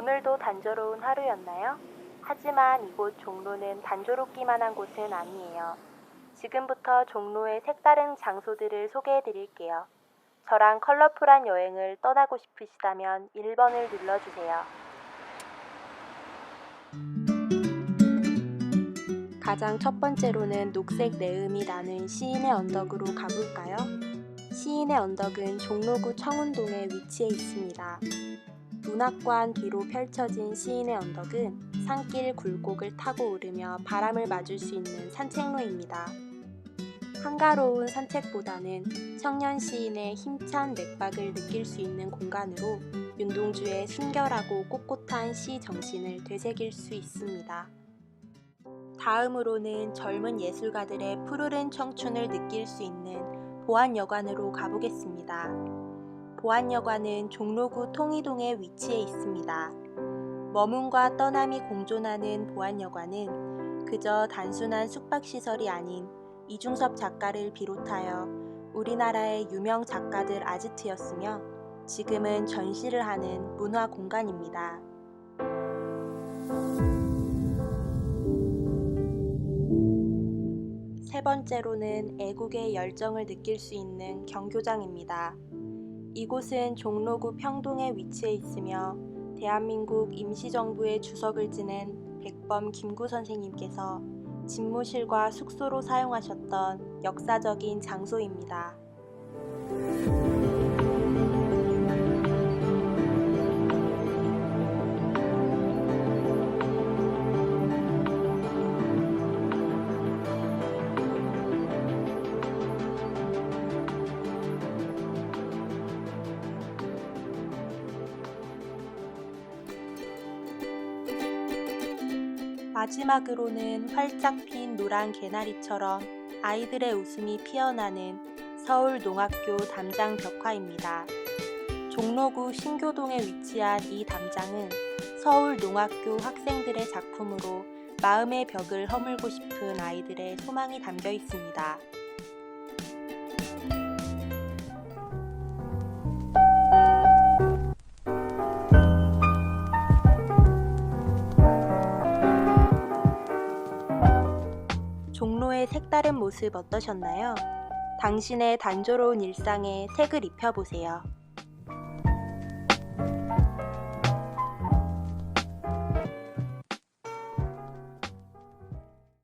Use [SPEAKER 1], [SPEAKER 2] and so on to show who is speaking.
[SPEAKER 1] 오늘도 단조로운 하루였나요? 하지만 이곳 종로는 단조롭기만 한 곳은 아니에요. 지금부터 종로의 색다른 장소들을 소개해 드릴게요. 저랑 컬러풀한 여행을 떠나고 싶으시다면 1번을 눌러주세요. 가장 첫 번째로는 녹색 내음이 나는 시인의 언덕으로 가볼까요? 시인의 언덕은 종로구 청운동에 위치해 있습니다. 문학관 뒤로 펼쳐진 시인의 언덕은 산길 굴곡을 타고 오르며 바람을 맞을 수 있는 산책로입니다. 한가로운 산책보다는 청년 시인의 힘찬 맥박을 느낄 수 있는 공간으로 윤동주의 순결하고 꼿꼿한 시 정신을 되새길 수 있습니다. 다음으로는 젊은 예술가들의 푸르른 청춘을 느낄 수 있는 보안여관으로 가보겠습니다. 보안여관은 종로구 통이동에 위치해 있습니다. 머문과 떠남이 공존하는 보안여관은 그저 단순한 숙박시설이 아닌 이중섭 작가를 비롯하여 우리나라의 유명 작가들 아지트였으며 지금은 전시를 하는 문화 공간입니다. 세 번째로는 애국의 열정을 느낄 수 있는 경교장입니다. 이곳은 종로구 평동에 위치해 있으며 대한민국 임시정부의 주석을 지낸 백범 김구 선생님께서 집무실과 숙소로 사용하셨던 역사적인 장소입니다. 마지막으로는 활짝 핀 노란 개나리처럼 아이들의 웃음이 피어나는 서울 농학교 담장 벽화입니다. 종로구 신교동에 위치한 이 담장은 서울 농학교 학생들의 작품으로 마음의 벽을 허물고 싶은 아이들의 소망이 담겨 있습니다. 종로의 색다른 모습 어떠셨나요? 당신의 단조로운 일상에 색을 입혀보세요.